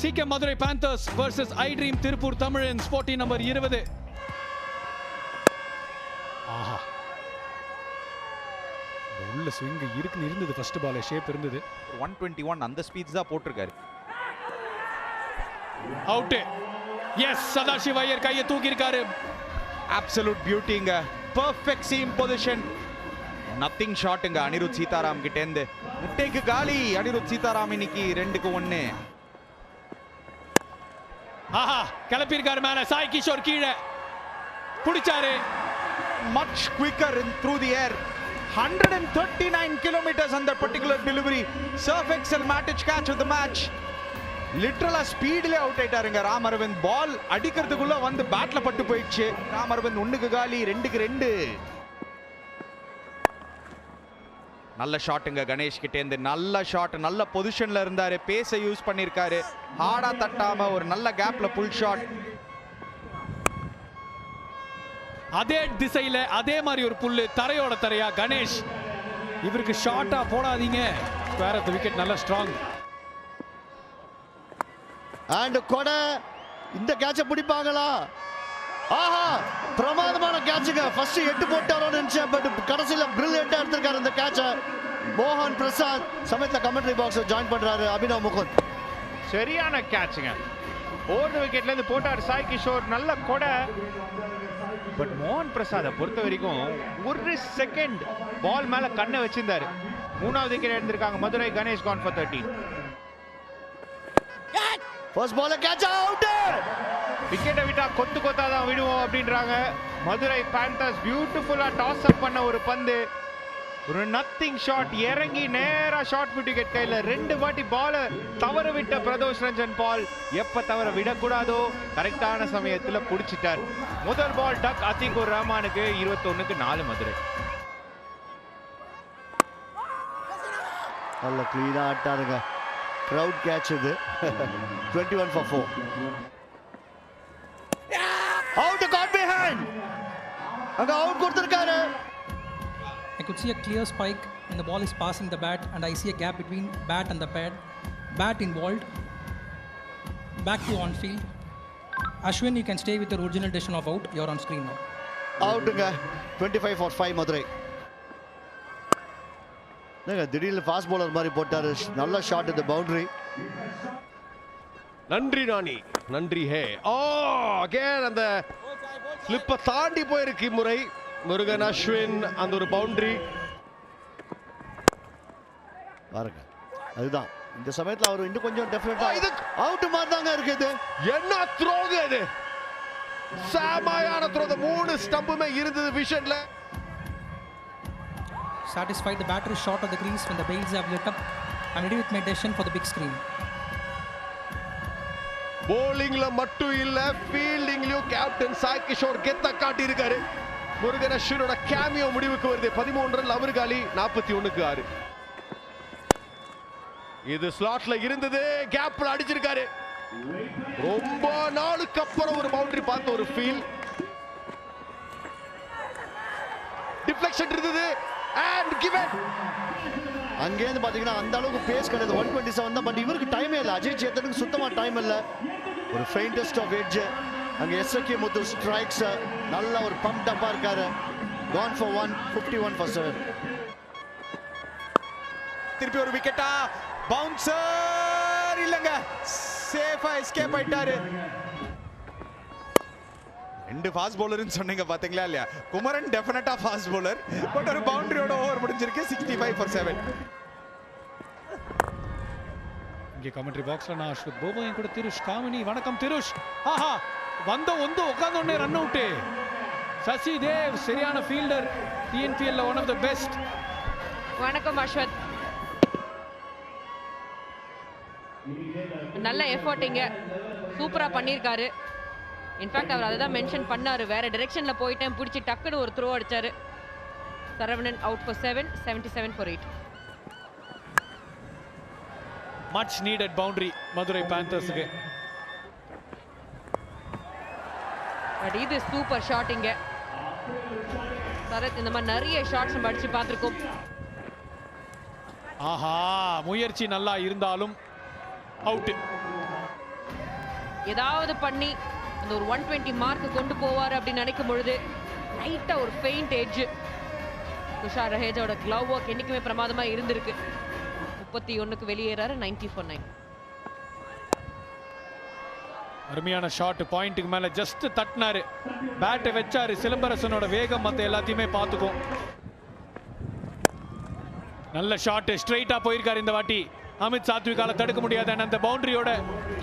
சிகே Madurai Panthers versus I dream Tiruppur Tamizhans போட்டி number இருபது. ஆஹா. உள்ள ஸ்விங் இருக்குன்னு இருந்தது ஃபர்ஸ்ட் பால் ஷேப் இருந்தது. ஒன் டுவெண்ட்டி ஒன் அந்த ஸ்பீட்ஸ் தான் போட்டிருக்காரு. அவுட் எஸ் சதாசிவ ஐயர் கையை தூக்கி இருக்காரு அப்சல்யூட் பியூட்டிங்க பர்ஃபெக்ட் சீம் பொசிஷன் நத்திங் ஷாட்டுங்க அனிருத் சீதாராம் கிட்டேருந்து முட்டைக்கு காலி அனிருத் சீதாராம் இன்னைக்கு ரெண்டுக்கு ஒன்று ஆஹா கிளப்பியிருக்காரு மேல. சாய் கிஷோர் கீழே. பிடிச்சாரு much quicker through the air 139 kilometers on that particular delivery. Surf Excel Matic catch of the match. லிட்ரலா ஸ்பீட்ல அவுட் ஆயிட்டாருங்க ராம் அரவிந்த். பால் அடிக்கிறதுக்குள்ள வந்து பேட்ல பட்டு போயிடுச்சு. ராம் அரவிந்த் ஒண்ணுக்கு காலி ரெண்டுக்கு ரெண்டு. நல்ல ஷாட்டுங்க கணேஷ் கிட்டேந்து நல்ல ஷாட் நல்ல பொசிஷன்ல இருந்தாரு. பேஸை யூஸ் பண்ணிருக்காரு ஹார்டா தட்டாம ஒரு நல்ல கேப்ல புல் ஷாட் அதே திசையில அதே மாதிரி ஒரு புல்லு தரையோட தரையா கணேஷ். இவருக்கு ஷார்ட்டா போடாதீங்க. வேற விக்கெட் நல்ல ஸ்ட்ராங் அண்ட் கொடை இந்த கேட்சை பிடிப்பாங்களா? ஆஹா பிரமாதமான கேட்சுங்க ஃபர்ஸ்ட் எட்டு போட்டாரோன்னு நினைச்சேன் பட் கடைசியில பிரில்லியண்டா எடுத்திருக்காரு இந்த கேட்சை மோகன் பிரசாத் சமயத்துல கமெண்ட்ரி பாக்ஸ் ஜாயின் பண்றாரு அபினவ் முகுந்த். சரியான கேட்சுங்க ஓடுற விக்கெட்ல இருந்து போட்டார் சாய் கிஷோர். நல்ல கொடை. பட் மோகன் பிரசாதை பொறுத்த வரைக்கும் ஒரு செகண்ட் பால் மேல கண்ணை வச்சிருந்தாரு. மூணாவது விக்கெட் எடுத்திருக்காங்க Madurai Ganesh gone for thirteen first ball catch out விக்கெட்டை விட்டா கொத்து கொத்தா தான் விடுவோம் அப்படின்றாங்க. மதுரை பேண்டர்ஸ் பியூட்டிஃபுல்லா டாஸ் அப் பண்ண ஒரு பந்து. ஒரு நத்திங் ஷாட் இறங்கி நேரா ஷார்ட் விக்கெட் கையில. ரெண்டு வாட்டி பால தவற விட்ட பிரதோஷ் ரஞ்சன் பால். எப்ப தவற விடக்கூடாதோ? கரெக்டான சமயத்துல புடிச்சிட்டார். முதல் பால் டக் அத்திகூர் ரஹ்மானுக்கு. இருபத்தொன்னுக்கு நாலு மதுரை. நல்ல கிளீனா ஆட்டாருங்க. க்ரௌட் கேட்ச் இது. Twenty one for four God behind அங்க அவுட் கொடுத்திருக்காரு I could see a clear spike when the ball is passing the bat, and I see a gap between bat and the pad. Bat involved. Back to on field. Ashwin, you can stay with your original decision of out. You're on screen now. அவுட்டுங்க twenty five for five Madurai என்னங்க திடீர்னு fast bowler மாதிரி போட்டாரு நல்ல shot இந்த boundary நன்றி நாணி நன்றி ஹே ஓ again அந்த ஸ்லிப்பை தாண்டி போயிருக்கு இம்முறை. முருகன் அஸ்வின் அந்த ஒரு பவுண்டரி பாருங்க அதுதான். இந்த சமயத்துல அவர் இன்னும் கொஞ்சம் டெஃபினட்டா இது- அவுட் மாதிரி தாங்க இருக்குது என்ன த்ரோங்க இது? சாமாயான த்ரோ மூணு ஸ்டம்புமே இருந்தது விஷன்ல Satisfied the batter is short of the crease when the bails have lit up. I'm ready with my decision for the big screen. போலிங்ல மட்டும் இல்ல ஃபீல்டிங்லயும் கேப்டன் சாய் கிஷோர் கெத்த காட்டி இருக்காரு முருகன் அஸ்வினோட கேமியோ முடிவுக்கு வருது. பதிமூன்று ரன் அவர் காலி நாற்பத்தி ஒண்ணுக்கு ஆறு. இது ஸ்லாட்ல இருந்தது கேப்ல அடிச்சிருக்காரு. ரொம்ப நாளுக்கு அப்புறம் ஒரு பவுண்டரி பார்த்த ஒரு ஃபீல் டிஃப்ளெக்ஷன் இருந்தது. அண்ட் கிவன் அங்கேருந்து பாத்தீங்கன்னா அந்த அளவுக்கு பேஸ் கிடையாது. ஒன் டுவெண்ட்டி செவன் தான். பட் இவருக்கு டைமே இல்லை. அஜய் சேத்தனுக்கு சுத்தமா டைம் இல்லை. ஒரு ஃபெயிண்டஸ்ட் ஆஃப் எட்ஜ் அங்க எஸ்எக்கே முத்து ஸ்ட்ரைக்ஸ் நல்ல ஒரு பம்ப் டப்பா இருக்காரு. Gone for one fifty one for seven திருப்பி ஒரு விக்கெட்டா பவுன்சர் இல்லங்க. சேஃபா எஸ்கேப் ஆயிட்டாரு. ரெண்டு ஃபாஸ்ட் பவுலர்னு சொன்னீங்க பாத்தீங்களா இல்லையா? குமரன் டெஃபினட்டா ஃபாஸ்ட் பவுலர் பட் ஒரு பவுண்டரியோட ஓவர் முடிஞ்சிருக்கு. சிக்ஸ்டி ஃபைவ் ஃபார் செவன் இங்கே கமெண்ட்ரி பாக்ஸ்ல நான் அஸ்வத் போபோ என் கூட திருஷ் காமினி வணக்கம் திருஷ். ஆஹா வந்த ஒந்து உட்கார்ந்த உடனே ரன் அவுட்டு சசி தேவ் சரியான ஃபீல்டர் டிஎன்பிஎல்ல ஒன் ஆஃப் த பெஸ்ட் வணக்கம் அஸ்வத். நல்ல எஃபர்ட்டிங்க சூப்பராக பண்ணியிருக்காரு. இன்ஃபேக்ட் அவர் அதை தான் மென்ஷன் பண்ணாரு. வேற டிரெக்ஷனில் போயிட்டேன். பிடிச்சி டக்குன்னு ஒரு த்ரோ அடிச்சாரு. Saravanan out for seven seventy seven for eight much needed boundary Madurai பேந்தர்ஸுக்கு but இது சூப்பர் ஷாட் இங்க. சரத் இந்த மாதிரி நிறைய ஷாட்ஸ் நம்ம அடிச்சு பார்த்துருக்கோம். ஆஹா முயற்சி நல்லா இருந்தாலும் அவுட் ஏதாவது பண்ணி அந்த ஒரு ஒன் டுவெண்ட்டி மார்க் கொண்டு போவார் அப்படின்னு நினைக்கும் பொழுது லைட்டாக ஒரு பெயிண்ட் எட்ஜ் துஷார் ரஹேஜோட க்ளவ் ஒர்க் என்றைக்குமே பிரமாதமாக இருந்திருக்கு. முப்பத்தி ஒன்றுக்கு வெளியேறாரு நைன்டி ஃபோர் நைன் அருமையான ஷாட் பாயிண்ட்டுக்கு மேல ஜஸ்ட் தட்டினாரு. பேட்டை வச்சாரு சிலம்பரசனோட வேகம் மற்ற எல்லாத்தையுமே பார்த்துக்கும். நல்ல ஷாட் ஸ்ட்ரைட்டாக போயிருக்காரு இந்த வாட்டி. அமித் சாத்விகால தடுக்க முடியாது அந்த பவுண்டரியோட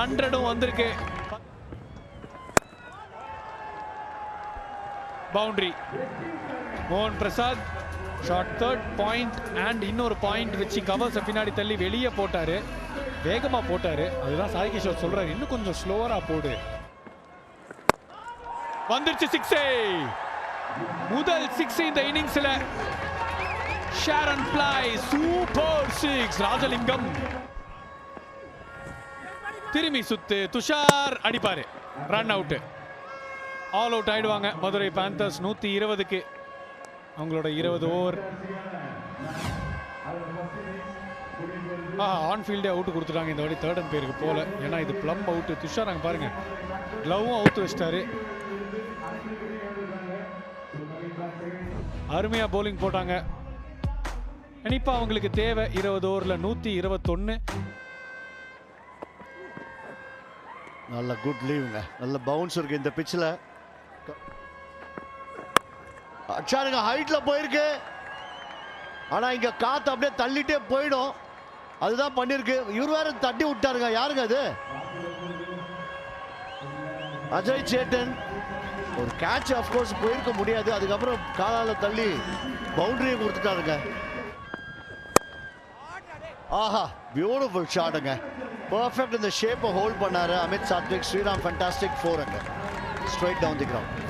ஹண்ட்ரடும் வந்திருக்கு. பவுண்டரி மோகன் Prasad short third point and இன்னொரு பாயிண்ட் வச்சு கவர்ஸை பின்னாடி தள்ளி வெளியே போட்டார். வேகமாக போட்டார். அதுதான் சாய் கிஷோர் இன்னும் கொஞ்சம் ஸ்லோவராக போடு. வந்துருச்சு சிக்ஸே முதல் சிக்ஸ் இந்த இன்னிங்ஸ்ல ஷாரன் பிளை சூப்பர் சிக்ஸ் ராஜலிங்கம். திரும்பி சுத்து. துஷார் அடிப்பாரு. ரன் அவுட்டு ஆல் அவுட் ஆயிடுவாங்க. மதுரை பேந்தர்ஸ் நூத்தி இருபதுக்கு. அவங்களோட இருபது ஓவர் ஆ ஆன்ஃபீல்டே அவுட்டு அவுட் கொடுத்துட்டாங்க. இந்த வாட்டி தேர்ட் அண்ட் பேருக்கு போல. ஏன்னா இது ப்ளம் அவுட் துஷார் அங்கே பாருங்க. க்ளவும் அவுத்து வச்சிட்டாரு. அருமையா போலிங் போட்டாங்க. இப்போ அவங்களுக்கு தேவை. இருபது ஓவரில் நூற்றி இருபத்தொன்று நல்ல குட் லீவுங்க நல்ல பவுன்ஸ் இருக்கு இந்த பிச்சில் அச்சாருங்க ஹைட்ல போயிருக்கு. ஆனா இங்க காத்து அப்படியே தள்ளிட்டே போயிடும். அதுதான் பண்ணிருக்கு. இவர் வேற தட்டி விட்டாருங்க. யாருங்க அது? அஜய் சேட்டன். ஒரு கேட்ச் கோர்ஸ் போயிருக்க முடியாது. அதுக்கப்புறம் காலால தள்ளி பவுண்டரியை கொடுத்துட்டாருங்க. ஆஹா பியூட்டிஃபுல் ஷாட்டுங்க பர்ஃபெக்ட் இந்த ஷேப்பை ஹோல்ட் பண்ணாரு. அமித் சாத்விக் ஸ்ரீராம் ஃபண்டாஸ்டிக் ஃபோர் அங்க ஸ்ட்ரைட் டவுன் தி கிரவுண்ட்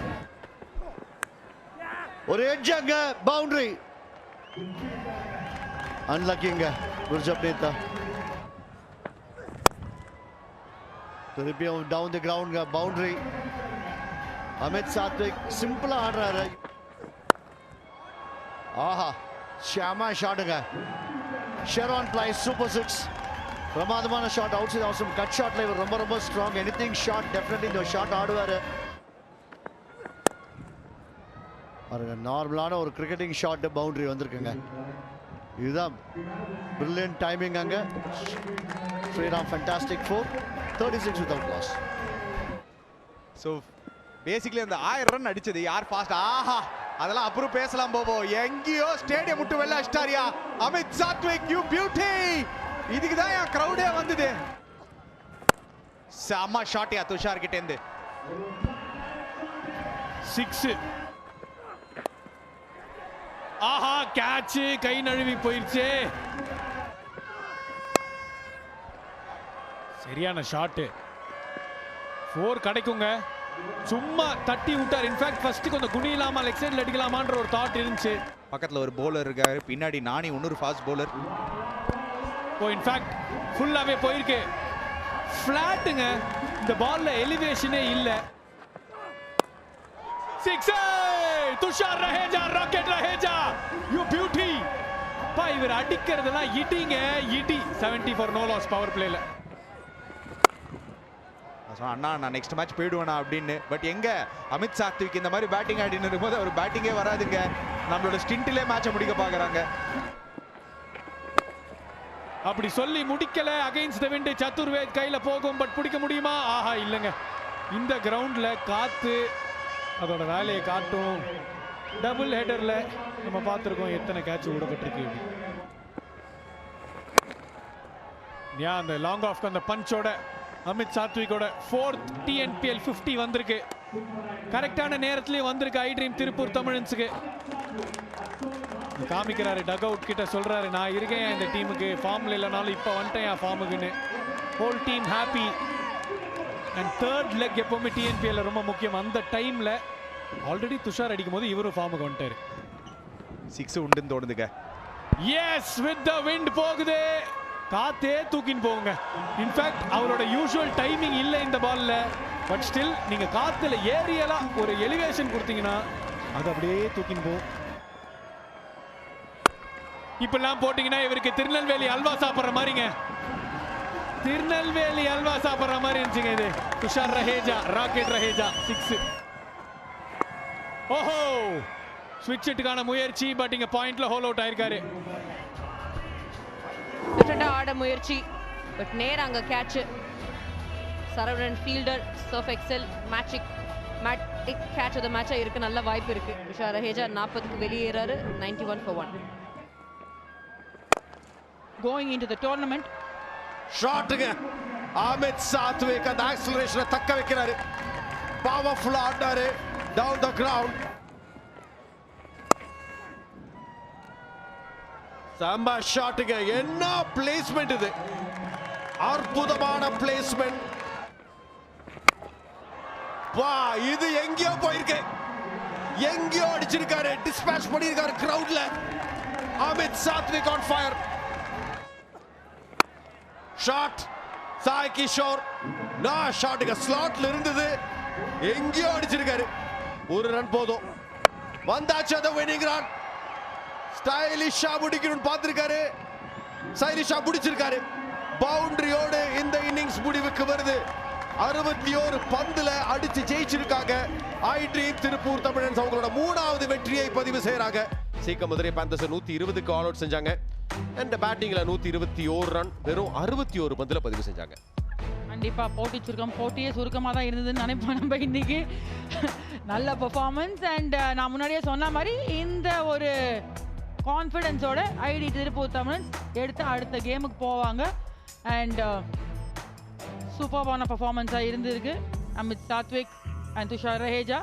ஒரு எட்ஜ் அங்க பவுண்டரி அன்லக்கிங்க குர்ஜப் குர்ஜப்னீத்தா திருப்பியும் down the ground boundary Amit Sathvik சிம்பிளா ஆடுறாரு. ஆஹா ஷியாமா ஷாட்டுங்க ஷெரான் பிளை சூப்பர் சிக்ஸ் பிரமாதமான ஷாட் அவுட் சைட் அவசரம் கட் ஷாட்ல இவர் ரொம்ப ரொம்ப strong anything shot definitely இந்த ஷாட் ஆடுவார். பாருங்க நார்மலான ஒரு கிரிக்கெட்டிங் ஷாட் பவுண்டரி வந்திருக்குங்க. இதுதான் பிரில்லியன்ட் டைமிங் அங்க. Sriram fantastic four thirty six without loss so basically அந்த ஆயிரம் ரன் அடிச்சது. யார் ஃபாஸ்ட் ஆஹா அதெல்லாம் அப்புறம் பேசலாம் போபோ எங்கேயோ ஸ்டேடியம் விட்டு வெளில அடிச்சிட்டாரியா? அமித் சாத்விக் யூ பியூட்டி இதுக்கு தான் என் க்ரௌடே வந்தது. செம்ம ஷாட்யா துஷார் கிட்டேருந்து சிக்ஸ் ஆஹா கேட்ச் கை நழுவி போயிருச்சு. சரியான ஷாட்டு ஃபோர் கிடைக்குங்க. சும்மா தட்டி விட்டார். இன்ஃபேக்ட் ஃபர்ஸ்ட் கொஞ்சம் குனி இல்லாம லெக் சைடில் அடிக்கலாமான்ற ஒரு தாட் இருந்துச்சு. பக்கத்துல ஒரு bowler இருக்காரு. பின்னாடி நானி இன்னொரு ஃபாஸ்ட் bowler. ஓ இன்ஃபேக்ட் ஃபுல்லாவே போயிருக்கு. ஃப்ளாட்டுங்க இந்த பால்ல எலிவேஷனே இல்ல. Six Tushar Raheja rocket Raheja. You beauty பா இவர் அடிக்கிறதெல்லாம் இடிங்க இடி. 70 ஃபார் நோ லாஸ் பவர் பிளேல அண்ணா நான் நெக்ஸ்ட் மேட்ச் போயிடுவேனா அப்படின்னு. பட் எங்க? அமித் சாத்விக் இந்த மாதிரி பேட்டிங் ஆடின்னு இருக்கும்போது அவர் பேட்டிங்கே வராதுங்க. நம்மளோட ஸ்டின்ட்டிலே மேட்சை முடிக்க பார்க்கறாங்க அப்படி சொல்லி முடிக்கல. அகைன்ஸ்ட் த விண்ட் சத்துர்வேத் கையில போகும் பட் பிடிக்க முடியுமா? ஆஹா இல்லைங்க. இந்த கிரவுண்ட்ல காத்து அதோட வேலையை காட்டும் டபுள் ஹெடரில் நம்ம பார்த்துருக்கோம் எத்தனை கேட்ச் விடப்பட்டிருக்கு யா ஏன் அந்த லாங் ஆஃப் அந்த பஞ்சோட அமித் சாத்விகோட ஃபோர்த் டிஎன்பிஎல் 50 வந்திருக்கு. கரெக்டான நேரத்திலேயே வந்திருக்கு ஐ திருப்பூர் தமிழன்ஸுக்கு காமிக்கிறாரு டக் அவுட் கிட்ட சொல்றாரு நான் இருக்கேன் இந்த டீமுக்கு ஃபார்ம்ல இல்லைனாலும் இப்போ வந்துட்டேன் என் ஃபார்முக்குன்னு whole team happy and third leg எப்பவுமே டிஎன்பிஎல்ல ரொம்ப முக்கியம். அந்த டைம்ல ஆல்ரெடி துஷார் அடிக்கும் போது இவரும் ஃபார்முக்கு வந்துட்டாரு. சிக்ஸ் உண்டுன்னு தோணுதுங்க. எஸ் வித் த விண்ட் போகுது. காத்தே தூக்கின்னு போகுங்க. இன்ஃபேக்ட் அவரோட யூஷுவல் டைமிங் இல்லை இந்த பால்ல பட் ஸ்டில் நீங்க காத்துல ஏரியலா ஒரு எலிவேஷன் கொடுத்தீங்கன்னா அது அப்படியே தூக்கின்னு போகும் இப்பெல்லாம் போட்டீங்கன்னா இவருக்கு திருநெல்வேலி அல்வா சாப்பிட்ற மாதிரிங்க. திருநெல்வேலி அல்வா சாப்பிட்ற மாதிரி இருந்துச்சுங்க இது. துஷார் ரஹேஜா ராக்கெட் ரஹேஜா சிக்ஸ் ஓஹோ! ஸ்விட்ச் இட்டுக்கான முயற்சி பட் இங்க பாயிண்ட்ல ஹோல் அவுட் ஆயிருக்காரு. டிஃப்ரெண்டாக ஆட முயற்சி பட் நேரா அங்கே catch Saravanan fielder surf excel மேட்சிக் மேட்டிக் கேட்ச் ஆஃப் த மேட்சாக இருக்க நல்ல வாய்ப்பு இருக்கு. துஷார் ரஹேஜா நாற்பதுக்கு வெளியேறாரு ninety one for one going in to the tournament ஷாட்டுங்க அமித் சாத்விக் அந்த ஆக்சலரேஷனை தக்க வைக்கிறாரு. பவர்ஃபுல்லா ஆடினாரு டவுன் த கிரவுண்ட் செம்ம ஷாட்டுங்க என்ன பிளேஸ்மெண்ட் இது? அற்புதமான பிளேஸ்மெண்ட் வா இது எங்கேயோ போயிருக்கு. எங்கேயோ அடிச்சிருக்காரு. டிஸ்பேச் பண்ணியிருக்காரு கிரவுட்ல Amit Sathvik on fire shot Sai Kishore நான் ஷாட்டுக்கு ஸ்லாட்ல இருந்தது. எங்கேயோ அடிச்சிருக்காரு. ஒரு ரன் போதும். வந்தாச்சு அந்த வினிங் ரன் ஸ்டைலிஷா முடிக்கணும்னு பார்த்திருக்காரு. ஸ்டைலிஷா முடிச்சிருக்காரு. பவுண்டரியோடு இந்த இன்னிங்ஸ் முடிவுக்கு வருது. அறுபத்தி ஓரு பந்துல அடிச்சு ஜெயிச்சிருக்காங்க. ஐ திருப்பூர் தமிழன்ஸ் அவங்களோட மூணாவது வெற்றியை பதிவு செய்யறாங்க. சீக்க மதுரை பேந்தர்ஸ் நூத்தி இருபதுக்கு ஆல் அவுட் செஞ்சாங்க. அண்ட் பேட்டிங்ல நூத்தி இருபத்தி ஓரு ரன் வெறும் அறுபத்தி ஓரு பந்துல பதிவு செஞ்சாங்க. கண்டிப்பாக போட்டி சுருக்கம் போட்டியே சுருக்கமாக தான் இருந்ததுன்னு நினைப்போம் நம்ம இன்றைக்கி நல்ல பெர்ஃபார்மன்ஸ் அண்ட் நான் முன்னாடியே சொன்ன மாதிரி இந்த ஒரு கான்ஃபிடென்ஸோட ஐடி திருப்பூர் தமிழன்ஸ் எடுத்து அடுத்த கேமுக்கு போவாங்க. அண்ட் சூப்பர்பான பர்ஃபார்மன்ஸாக இருந்திருக்கு. அமித் சாத்விக் அண்ட் துஷார் ரஹேஜா.